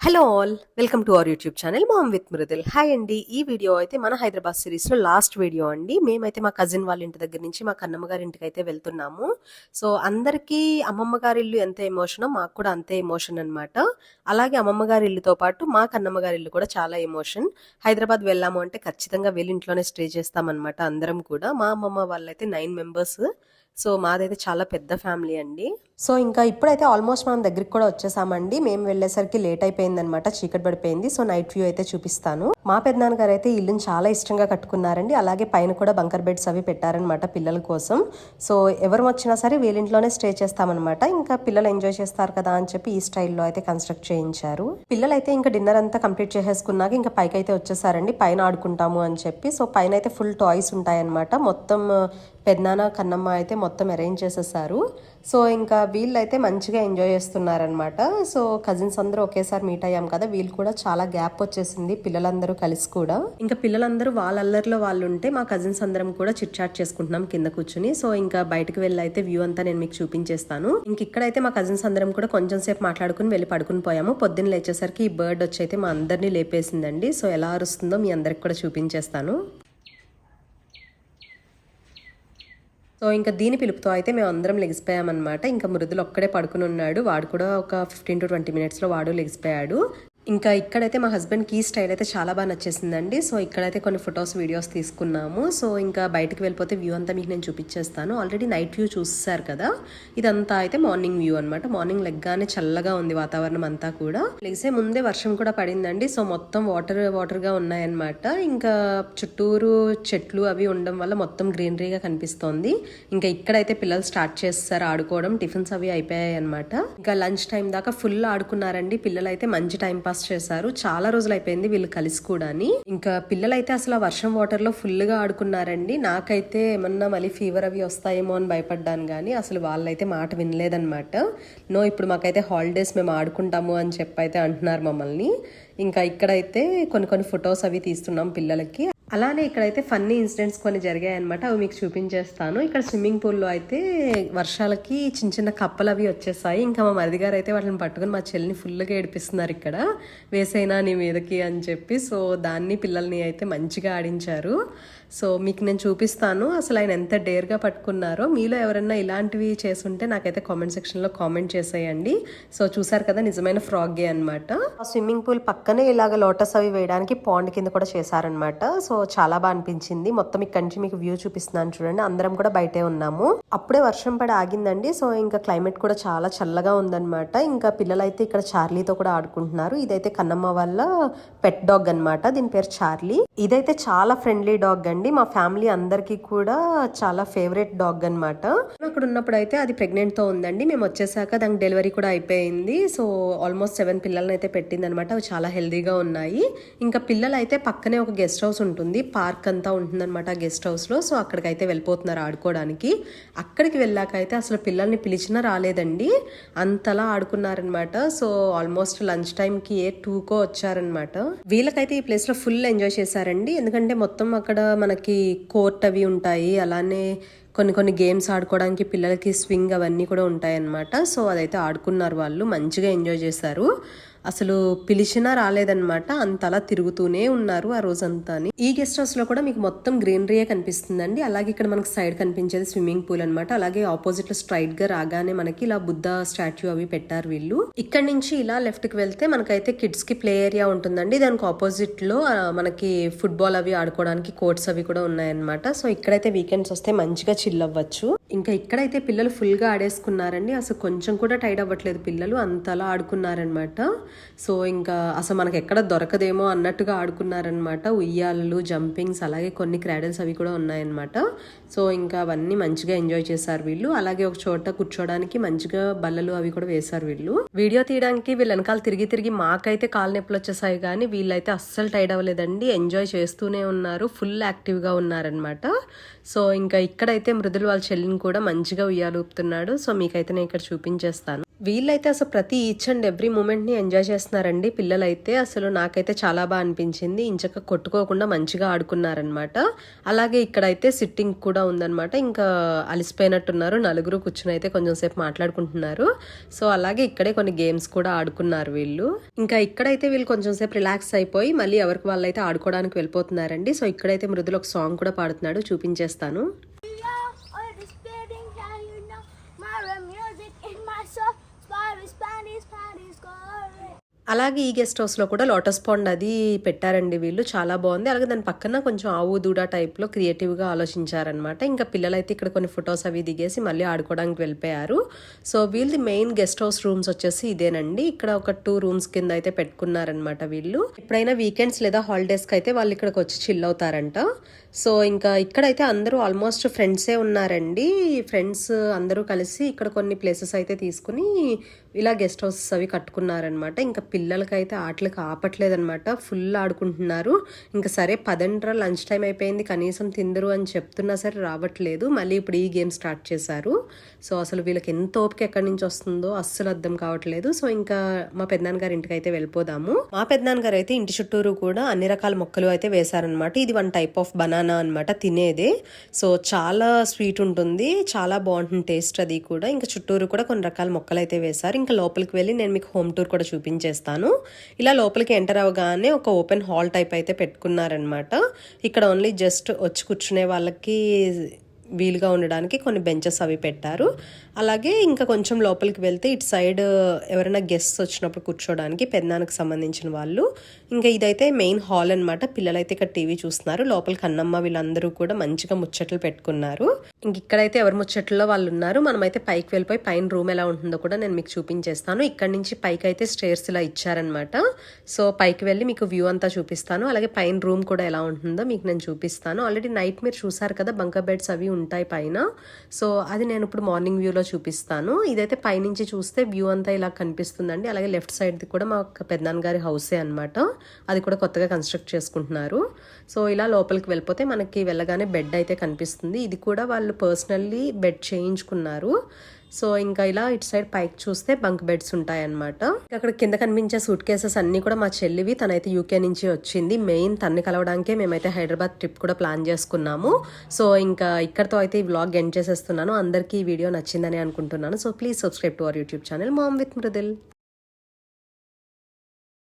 Hello all welcome to our YouTube channel mom with Mridul hi అండి ఈ video అయితే మన హైదరాబాద్ సిరీస్లో లాస్ట్ వీడియో అండి. మేమైతే మా కజిన్ వాళ్ళ ఇంటి దగ్గర నుంచి మా కన్నమ్మ గారి ఇంటికి అయితే వెళ్తున్నాము. సో అందరికీ అమ్మమ్మ గారి ఇల్లు ఎంత ఎమోషనో మాకు కూడా అంతే ఎమోషన్ అనమాట అలాగే అమ్మమ్మ గారి ఇల్లుతో పాటు మా కన్నమ్మ గారి ఇల్లు కూడా చాలా ఎమోషన్ హైదరాబాద్ వెళ్ళాము అంటే ఖచ్చితంగా వెళ్ళి ఇంట్లోనే స్టే చేస్తామన్నమాట అందరం కూడా. మా అమ్మమ్మ వాళ్ళైతే నైన్ మెంబర్స్ సో మాదైతే చాలా పెద్ద ఫ్యామిలీ అండి. సో ఇంకా ఇప్పుడైతే ఆల్మోస్ట్ మనం దగ్గరికి కూడా వచ్చేసామండి. మేము వెళ్ళేసరికి లేట్ అయిపోయింది అనమాట చీకటి పడిపోయింది. సో నైట్ వ్యూ అయితే చూపిస్తాను. మా పెద్దనాన్నగారు అయితే ఇల్లుని చాలా ఇష్టంగా కట్టుకున్నారండి. అలాగే పైన కూడా బంకర్ బెడ్స్ అవి పెట్టారనమాట పిల్లల కోసం. సో ఎవరు వచ్చినా సరే వీళ్ళింట్లోనే స్టే చేస్తామన్నమాట. ఇంకా పిల్లలు ఎంజాయ్ చేస్తారు కదా అని చెప్పి ఈ స్టైల్లో అయితే కన్స్ట్రక్ట్ చేయించారు. పిల్లలు అయితే ఇంకా డిన్నర్ అంతా కంప్లీట్ చేసేసుకున్నాక ఇంకా పైకి అయితే వచ్చేసారండి. పైన ఆడుకుంటాము అని చెప్పి. సో పైన అయితే ఫుల్ టాయ్స్ ఉంటాయన్నమాట. మొత్తం పెద్దనాన్న కన్నమ్మ అయితే మొత్తం అరేంజ్ చేసేసారు. సో ఇంకా వీళ్ళైతే మంచిగా ఎంజాయ్ చేస్తున్నారనమాట సో కజిన్స్ అందరూ ఒకేసారి మీట్ అయ్యాం కదా వీళ్ళు కూడా చాలా గ్యాప్ వచ్చేసింది పిల్లలందరూ కలిసి కూడా. ఇంకా పిల్లలందరూ వాళ్ళ అల్లరిలో వాళ్ళు ఉంటే మా కజిన్స్ అందరం కూడా చిట్ చాట్ చేసుకుంటున్నాం కింద కూర్చుని. సో ఇంకా బయటకు వెళ్ళి అయితే వ్యూ అంతా నేను మీకు చూపించేస్తాను. ఇంక ఇక్కడైతే మా కజిన్స్ అందరం కూడా కొంచెం సేపు మాట్లాడుకుని వెళ్ళి పడుకుని పోయాము. పొద్దున్న లేచేసరికి ఈ బర్డ్ వచ్చి అయితే మా అందరినీ లేపేసిందండి. సో ఎలా అరుస్తుందో మీ అందరికి కూడా చూపించేస్తాను. సో ఇంకా దీని పిలుపుతో అయితే మేము అందరం లెగిసిపోయామన్నమాట. ఇంకా మృదులు ఒక్కడే పడుకుని ఉన్నాడు. వాడు కూడా ఒక ఫిఫ్టీన్ టు ట్వంటీ మినిట్స్లో వాడు లెగిసిపోయాడు. ఇంకా ఇక్కడైతే మా హస్బెండ్కి ఈ స్టైల్ అయితే చాలా బాగా నచ్చేసిందండి. సో ఇక్కడైతే కొన్ని ఫొటోస్ వీడియోస్ తీసుకున్నాము. సో ఇంకా బయటకు వెళ్ళిపోతే వ్యూ అంతా మీకు నేను చూపించేస్తాను. ఆల్రెడీ నైట్ వ్యూ చూస్తారు కదా? ఇదంతా అయితే మార్నింగ్ వ్యూ అనమాట మార్నింగ్ లెగ్గానే చల్లగా ఉంది వాతావరణం అంతా కూడా. లేసే ముందే వర్షం కూడా పడిందండి. సో మొత్తం వాటర్ వాటర్గా ఉన్నాయన్నమాట. ఇంకా చుట్టూరు చెట్లు అవి ఉండడం వల్ల మొత్తం గ్రీనరీగా కనిపిస్తోంది. ఇంకా ఇక్కడైతే పిల్లలు స్టార్ట్ చేస్తారు ఆడుకోవడం. టిఫిన్స్ అవి అయిపోయాయి అనమాట ఇంకా లంచ్ టైం దాకా ఫుల్ ఆడుకున్నారండి. పిల్లలు అయితే మంచి టైం పాస్ చేశారు. చాలా రోజులు అయిపోయింది వీళ్ళు కలిసి కూడా ఇంకా పిల్లలైతే అసలు ఆ వర్షం వాటర్లో ఫుల్గా ఆడుకున్నారండి. నాకైతే ఏమన్నా మళ్ళీ ఫీవర్ అవి వస్తాయేమో అని భయపడ్డాను కానీ అసలు వాళ్ళైతే మాట వినలేదన్నమాట. నో ఇప్పుడు మాకైతే హాలిడేస్ మేము ఆడుకుంటాము అని చెప్పి అయితే అంటున్నారు మమ్మల్ని. ఇంకా ఇక్కడైతే కొన్ని కొన్ని ఫొటోస్ అవి తీస్తున్నాం పిల్లలకి. అలానే ఇక్కడైతే ఫన్నీ ఇన్సిడెంట్స్ కొన్ని జరిగాయన్నమాట. అవి మీకు చూపించేస్తాను. ఇక్కడ స్విమ్మింగ్ పూల్లో అయితే వర్షాలకి చిన్న చిన్న కప్పలు అవి వచ్చేసాయి. ఇంకా మా మరిది గారు అయితే వాటిని పట్టుకుని మా చెల్లిని ఫుల్గా ఏడిపిస్తున్నారు ఇక్కడ. వేసైనా నీ మీదకి అని చెప్పి. సో దాన్ని పిల్లల్ని అయితే మంచిగా ఆడించారు. సో మీకు నేను చూపిస్తాను. అసలు ఆయన ఎంత డేర్గా పట్టుకున్నారో. మీలో ఎవరైనా ఇలాంటివి చేసుంటే నాకైతే కామెంట్ సెక్షన్లో కామెంట్ చేసేయండి. సో చూసారు కదా నిజమైన ఫ్రాగే అనమాట స్విమ్మింగ్ పూల్ పక్కనే ఇలాగ లోటస్ అవి వేయడానికి పాండ్ కింద కూడా చేశారనమాట సో చాలా బాగా అనిపించింది. మొత్తం ఇక్కడి నుంచి మీకు వ్యూ చూపిస్తున్నాను చూడండి. అందరం కూడా బయటే ఉన్నాము. అప్పుడే వర్షం పడి ఆగిందండి. సో ఇంకా క్లైమేట్ కూడా చాలా చల్లగా ఉందన్నమాట. ఇంకా పిల్లలైతే ఇక్కడ చార్లీతో కూడా ఆడుకుంటున్నారు. ఇదైతే కన్నమ్మ వాళ్ళ పెట్ డాగ్ అన్నమాట. దీని పేరు చార్లీ. ఇదైతే చాలా ఫ్రెండ్లీ డాగ్ అండి. మా ఫ్యామిలీ అందరికీ కూడా చాలా ఫేవరెట్ డాగ్ అన్నమాట. అక్కడ ఉన్నప్పుడు అయితే అది ప్రెగ్నెంట్తో ఉందండి. మేము వచ్చేసాక దానికి డెలివరీ కూడా అయిపోయింది. సో ఆల్మోస్ట్ సెవెన్ పిల్లల్ని అయితే పెట్టింది అనమాట అవి చాలా హెల్దీగా ఉన్నాయి. ఇంకా పిల్లలు అయితే పక్కనే ఒక గెస్ట్ హౌస్ ఉంటుంది. పార్క్ అంతా ఉంటుందన్నమాట గెస్ట్ హౌస్లో సో అక్కడికైతే వెళ్ళిపోతున్నారు ఆడుకోవడానికి. అక్కడికి వెళ్ళాక అయితే అసలు పిల్లల్ని పిలిచినా రాలేదండి. అంతలా ఆడుకున్నారనమాట సో ఆల్మోస్ట్ లంచ్ టైంకి ఏ టూకో వచ్చారనమాట వీళ్ళకైతే ఈ ప్లేస్లో ఫుల్ ఎంజాయ్ చేశారండి. ఎందుకంటే మొత్తం అక్కడ మనకి కోర్ట్ అవి ఉంటాయి. అలానే కొన్ని కొన్ని గేమ్స్ ఆడుకోవడానికి పిల్లలకి స్వింగ్ అవన్నీ కూడా ఉంటాయన్నమాట. సో అదైతే ఆడుకున్నారు వాళ్ళు. మంచిగా ఎంజాయ్ చేశారు. అసలు పిలిచినా రాలేదన్నమాట. అంతలా తిరుగుతూనే ఉన్నారు ఆ రోజంతా ఈ గెస్ట్ హౌస్లో కూడా మీకు మొత్తం గ్రీనరీయే కనిపిస్తుందండి. అలాగే ఇక్కడ మనకు సైడ్ కనిపించేది స్విమ్మింగ్ పూల్ అనమాట అలాగే ఆపోజిట్లో స్ట్రైట్గా రాగానే మనకి ఇలా బుద్ధ స్టాచ్యూ అవి పెట్టారు వీళ్ళు. ఇక్కడ నుంచి ఇలా లెఫ్ట్కి వెళ్తే మనకైతే కిడ్స్కి ప్లే ఏరియా ఉంటుందండి. దానికి ఆపోజిట్లో మనకి ఫుట్బాల్ అవి ఆడుకోవడానికి కోర్ట్స్ అవి కూడా ఉన్నాయన్నమాట. సో ఇక్కడైతే వీకెండ్స్ వస్తే మంచిగా చిల్ అవ్వచ్చు. ఇంకా ఇక్కడైతే పిల్లలు ఫుల్గా ఆడేసుకున్నారండి. అసలు కొంచెం కూడా టైడ్ అవ్వట్లేదు పిల్లలు. అంతలా ఆడుకున్నారనమాట సో ఇంకా అసలు మనకి ఎక్కడ దొరకదేమో అన్నట్టుగా ఆడుకున్నారనమాట ఉయ్యాలలు జంపింగ్స్ అలాగే కొన్ని క్రాడల్స్ అవి కూడా ఉన్నాయన్నమాట. సో ఇంకా అవన్నీ మంచిగా ఎంజాయ్ చేశారు వీళ్ళు. అలాగే ఒక చోట కూర్చోడానికి మంచిగా బల్లలు అవి కూడా వేశారు వీళ్ళు. వీడియో తీయడానికి వీళ్ళు వెనకాల తిరిగి తిరిగి మాకైతే కాలు నొప్పులు వచ్చేసాయి కానీ వీళ్ళైతే అస్సలు టైడ్ అవ్వలేదండి. ఎంజాయ్ చేస్తూనే ఉన్నారు. ఫుల్ యాక్టివ్గా ఉన్నారనమాట సో ఇంకా ఇక్కడైతే మృదులు వాళ్ళ చెల్లిని కూడా మంచిగా ఉయ్యాలూపుతున్నాడు సో మీకైతే నేను ఇక్కడ చూపించేస్తాను. వీళ్ళైతే అసలు ప్రతి ఈచ్ అండ్ ఎవ్రీ మూమెంట్ని ఎంజాయ్ చేస్తున్నారండి. పిల్లలైతే అసలు నాకైతే చాలా బాగా అనిపించింది. ఇంచక కొట్టుకోకుండా మంచిగా ఆడుకున్నారనమాట అలాగే ఇక్కడైతే సిట్టింగ్ కూడా ఉందన్నమాట. ఇంకా అలసిపోయినట్టున్నారు. నలుగురు కూర్చుని అయితే కొంచెం సేపు మాట్లాడుకుంటున్నారు. సో అలాగే ఇక్కడే కొన్ని గేమ్స్ కూడా ఆడుకున్నారు వీళ్ళు. ఇంకా ఇక్కడైతే వీళ్ళు కొంచెం సేపు రిలాక్స్ అయిపోయి మళ్ళీ ఎవరికి వాళ్ళైతే ఆడుకోవడానికి వెళ్ళిపోతున్నారండి. సో ఇక్కడైతే మృదులు ఒక సాంగ్ కూడా పాడుతున్నాడు. చూపించేస్తాను. అలాగే ఈ గెస్ట్ హౌస్లో కూడా లోటస్ పాండ్ అది పెట్టారండి వీళ్ళు. చాలా బాగుంది. అలాగే దాని పక్కన కొంచెం ఆవు దూడ టైప్లో క్రియేటివ్గా ఆలోచించారనమాట ఇంకా పిల్లలైతే ఇక్కడ కొన్ని ఫొటోస్ అవి దిగేసి మళ్ళీ ఆడుకోవడానికి వెళ్ళిపోయారు. సో వీళ్ళది మెయిన్ గెస్ట్ హౌస్ రూమ్స్ వచ్చేసి ఇదేనండి. ఇక్కడ ఒక టూ రూమ్స్ కింద అయితే పెట్టుకున్నారనమాట వీళ్ళు. ఎప్పుడైనా వీకెండ్స్ లేదా హాలిడేస్కి అయితే వాళ్ళు ఇక్కడికి వచ్చి చిల్ అవుతారంట. సో ఇంకా ఇక్కడైతే అందరూ ఆల్మోస్ట్ ఫ్రెండ్సే ఉన్నారండి. ఫ్రెండ్స్ అందరూ కలిసి ఇక్కడ కొన్ని ప్లేసెస్ అయితే తీసుకుని ఇలా గెస్ట్ హౌసెస్ అవి కట్టుకున్నారనమాట ఇంకా పిల్లలకైతే ఆటలకు ఆపట్లేదనమాట ఫుల్ ఆడుకుంటున్నారు. ఇంకా సరే పదండ్రా లంచ్ టైం అయిపోయింది. కనీసం తిందరు అని చెప్తున్నా సరే రావట్లేదు. మళ్ళీ ఇప్పుడు ఈ గేమ్ స్టార్ట్ చేశారు. సో అసలు వీళ్ళకి ఎంత ఓపిక ఎక్కడి నుంచి వస్తుందో అస్సలు అర్థం కావట్లేదు. సో ఇంకా మా పెద్దనాన్నగారి ఇంటికి అయితే వెళ్ళిపోదాము. మా పెద్దనాన్నగారు అయితే ఇంటి చుట్టూరు కూడా అన్ని రకాల మొక్కలు అయితే వేశారనమాట ఇది వన్ టైప్ ఆఫ్ బనానా అనమాట తినేదే. సో చాలా స్వీట్ ఉంటుంది. చాలా బాగుంటుంది టేస్ట్ అది కూడా. ఇంకా చుట్టూరు కూడా కొన్ని రకాల మొక్కలు అయితే వేశారు. ఇంకా లోపలికి వెళ్ళి నేను మీకు హోమ్ టూర్ కూడా చూపించేస్తాను. ఇలా లోపలికి ఎంటర్ అవ్వగానే ఒక ఓపెన్ హాల్ టైప్ అయితే పెట్టుకున్నారనమాట ఇక్కడ ఓన్లీ జస్ట్ వచ్చి కూర్చునే వాళ్ళకి వీలుగా ఉండడానికి కొన్ని బెంచెస్ అవి పెట్టారు. అలాగే ఇంకా కొంచెం లోపలికి వెళ్తే ఇటు సైడ్ ఎవరైనా గెస్ట్స్ వచ్చినప్పుడు కూర్చోడానికి పెద్దనానికి సంబంధించిన వాళ్ళు. ఇంకా ఇదైతే మెయిన్ హాల్ అనమాట పిల్లలైతే ఇక్కడ టీవీ చూస్తున్నారు. లోపలికి అన్నమ్మ వీళ్ళందరూ కూడా మంచిగా ముచ్చట్లు పెట్టుకున్నారు. ఇంక ఇక్కడైతే ఎవరి ముచ్చట్లో వాళ్ళు ఉన్నారు. మనమైతే పైకి వెళ్ళిపోయి పైన రూమ్ ఎలా ఉంటుందో కూడా నేను మీకు చూపించేస్తాను. ఇక్కడ నుంచి పైకి అయితే స్టేర్స్ ఇలా ఇచ్చారనమాట సో పైకి వెళ్ళి మీకు వ్యూ అంతా చూపిస్తాను. అలాగే పైన రూమ్ కూడా ఎలా ఉంటుందో మీకు నేను చూపిస్తాను. ఆల్రెడీ నైట్ మీరు చూసారు కదా బంక బెడ్స్ అవి ఉంటాయి పైన. సో అది నేను ఇప్పుడు మార్నింగ్ వ్యూలో చూపిస్తాను. ఇదైతే పైనుంచి చూస్తే వ్యూ అంతా ఇలా కనిపిస్తుందండి. అలాగే లెఫ్ట్ సైడ్ది కూడా మా పెద్దనాన్న గారి హౌసే అనమాట అది కూడా కొత్తగా కన్స్ట్రక్ట్ చేసుకుంటున్నారు. సో ఇలా లోపలికి వెళ్ళిపోతే మనకి వెళ్ళగానే బెడ్ అయితే కనిపిస్తుంది. ఇది కూడా వాళ్ళు పర్సనల్లీ బెడ్ చేయించుకున్నారు. సో ఇంకా ఇలా ఇటు సైడ్ పైకి చూస్తే బంక్ బెడ్స్ ఉంటాయన్నమాట. అక్కడ కింద కనిపించే సూట్ కేసెస్ అన్ని కూడా మా చెల్లివి తనైతే యూకే నుంచి వచ్చింది. మెయిన్ తన్ని కలవడానికే మేమైతే హైదరాబాద్ ట్రిప్ కూడా ప్లాన్ చేసుకున్నాము. సో ఇంకా ఇక్కడతో అయితే ఈ వ్లాగ్ ఎండ్ చేసేస్తున్నాను. అందరికీ ఈ వీడియో నచ్చిందని అనుకుంటున్నాను. So please subscribe to our YouTube channel mom with Mridul.